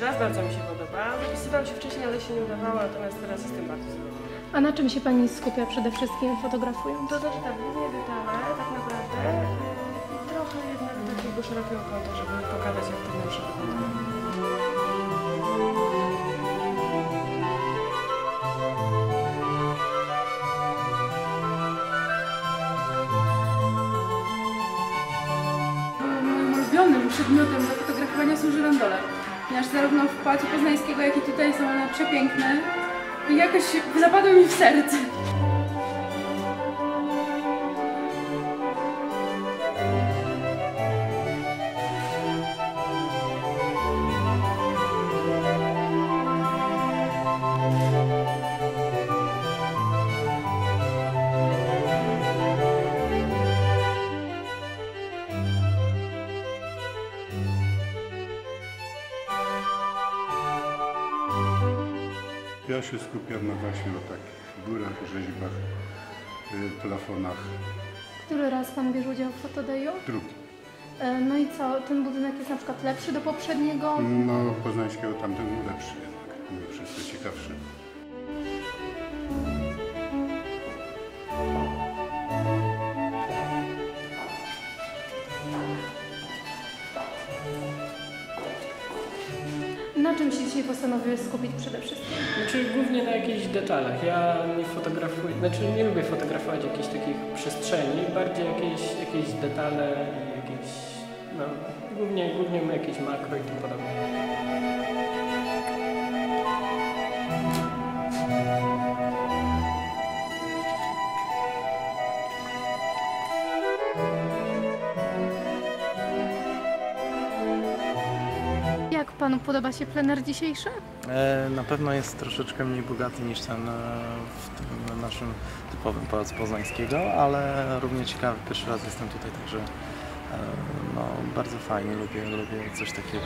bardzo mi się podoba. Zapisywałam się wcześniej, ale się nie udawało, natomiast teraz jestem bardzo zadowolona. A na czym się Pani skupia przede wszystkim fotografując? To znaczy tak, głównie detale tak naprawdę i trochę jednak takiego szerokiego kąta, żeby pokazać jak to wnętrze wygląda. Moim ulubionym przedmiotem do fotografowania są żyrandole. Ponieważ zarówno w Pałacu Poznańskiego, jak i tutaj są one przepiękne i jakoś zapadły mi w serce. Ja się skupiam na właśnie o takich górach, rzeźbach, y, plafonach, Który raz Pan bierze udział w fotodeju? drugi. E, No i co, ten budynek jest na przykład lepszy do poprzedniego? No, poznańskiego tamten był lepszy jednak, mimo wszystko ciekawszy. Na czym się dzisiaj postanowiłeś skupić przede wszystkim? Znaczy głównie na jakichś detalach. Ja nie fotografuję, znaczy nie lubię fotografować jakichś takich przestrzeni, bardziej jakieś, jakieś detale, jakieś, no głównie, głównie jakieś makro i tym podobne. Panu podoba się plener dzisiejszy? E, Na pewno jest troszeczkę mniej bogaty niż ten e, w tym naszym typowym Pałacu Poznańskiego, ale równie ciekawy. Pierwszy raz jestem tutaj, także e, no, bardzo fajnie, lubię, lubię coś takiego.